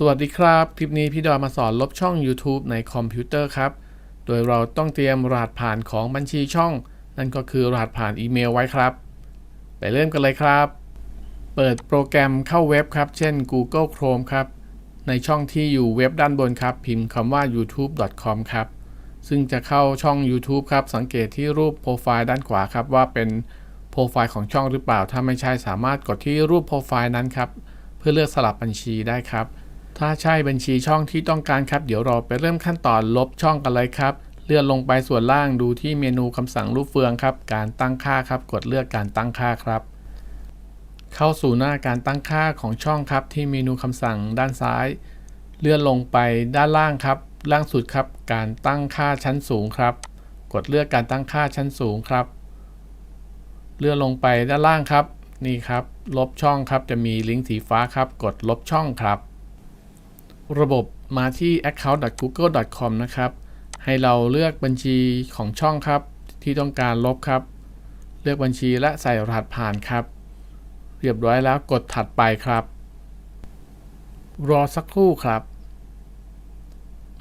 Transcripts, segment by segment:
สวัสดีครับ คลิปนี้พี่ดอยมาสอนลบช่อง YouTube ในคอมพิวเตอร์ครับ โดยเราต้องเตรียมรหัสผ่านของบัญชีช่อง นั่นก็คือรหัสผ่านอีเมลไว้ครับ ไปเริ่มกันเลยครับ เปิดโปรแกรมเข้าเว็บครับ เช่น Google Chrome ครับ ในช่องที่อยู่เว็บด้านบนครับ พิมพ์คำว่า youtube.com ครับ ซึ่งจะเข้าช่อง YouTube ครับ สังเกตที่รูปโปรไฟล์ด้านขวาครับ ว่าเป็นโปรไฟล์ของช่องหรือเปล่า ถ้าไม่ใช่สามารถกดที่รูปโปรไฟล์นั้นครับ เพื่อเลือกสลับบัญชีได้ครับ ถ้าใช่บัญชีช่องที่ต้องการครับ เดี๋ยวเราไปเริ่มขั้นตอนลบช่องกันเลยครับ เลื่อนลงไปส่วนล่างดูที่เมนูคำสั่งรูปเฟืองครับ การตั้งค่าครับ กดเลือกการตั้งค่าครับ เข้าสู่หน้าการตั้งค่าของช่องครับ ที่เมนูคำสั่งด้านซ้าย เลื่อนลงไปด้านล่างครับ ล่างสุดครับ การตั้งค่าชั้นสูงครับ กดเลือกการตั้งค่าชั้นสูงครับ เลื่อนลงไปด้านล่างครับ นี่ครับ ลบช่องครับ จะมีลิงก์สีฟ้าครับ กดลบช่องครับ ระบบมาที่ account.google.com นะครับ ให้เราเลือกบัญชีของช่องครับ ที่ต้องการลบครับ เลือกบัญชีและใส่รหัสผ่านครับ เรียบร้อยแล้วกดถัดไปครับ รอสักครู่ครับ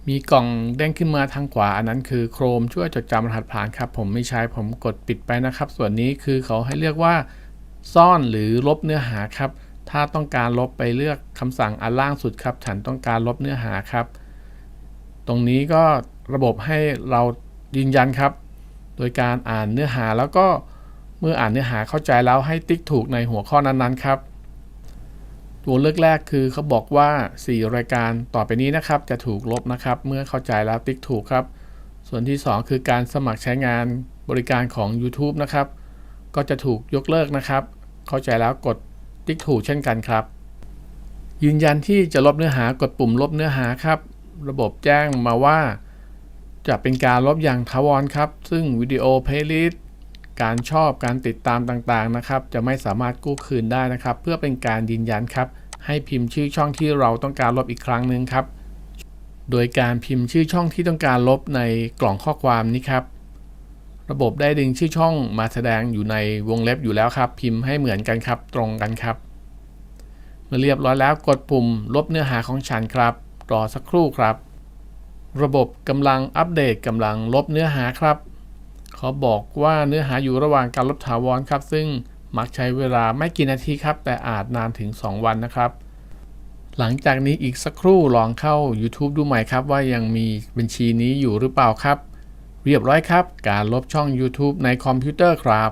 มีกล่องเด้งขึ้นมาทางขวา อันนั้นคือ Chrome ช่วยจดจำรหัสผ่านครับ ผมไม่ใช้ผมกดปิดไปนะครับ ส่วนนี้คือเขาให้เลือกว่าซ่อนหรือลบเนื้อหาครับ ถ้าต้องการลบไปเลือกคำสั่งอันล่างสุดครับ ฉันต้องการลบเนื้อหาครับ ตรงนี้ก็ระบบให้เรายืนยันครับ โดยการอ่านเนื้อหาแล้วก็เมื่ออ่านเนื้อหาเข้าใจแล้วให้ติ๊กถูกในหัวข้อนั้นๆครับ ตัวเลือกแรกคือเขาบอกว่า 4 รายการต่อไปนี้นะครับ จะถูกลบนะครับ เมื่อเข้าใจแล้วติ๊กถูกครับ ส่วนที่ 2 คือการสมัครใช้งานบริการของ YouTube นะครับ ก็จะถูกยกเลิกนะครับ เข้าใจแล้วกด ติ๊กถูกเช่นกันครับ ยืนยันที่จะลบเนื้อหากดปุ่มลบเนื้อหาครับ ระบบแจ้งมาว่า จะเป็นการลบอย่างถาวรครับ ซึ่งวิดีโอเพลย์ลิสต์การชอบการติดตามต่างๆนะครับ จะไม่สามารถกู้คืนได้นะครับ เพื่อเป็นการยืนยันครับ ให้พิมพ์ชื่อช่องที่เราต้องการลบอีกครั้งหนึ่งครับ โดยการพิมพ์ชื่อช่องที่ต้องการลบในกล่องข้อความนี้ครับ ระบบได้ดึงชื่อช่องมาแสดงอยู่ในวงเล็บอยู่แล้วครับ พิมพ์ให้เหมือนกันครับตรงกันครับ เมื่อเรียบร้อยแล้วกดปุ่มลบเนื้อหาของฉันครับ รอสักครู่ครับ ระบบกำลังอัปเดตกำลังลบเนื้อหาครับเขาบอกว่าเนื้อหาอยู่ระหว่างการลบถาวรครับ ซึ่งมักใช้เวลาไม่กี่นาทีครับ แต่อาจนานถึง 2 วันนะครับ หลังจากนี้อีกสักครู่ลองเข้า YouTube ดูใหม่ครับ ว่ายังมีบัญชีนี้อยู่หรือเปล่าครับ เรียบร้อยครับ การลบช่อง YouTube ในคอมพิวเตอร์ครับ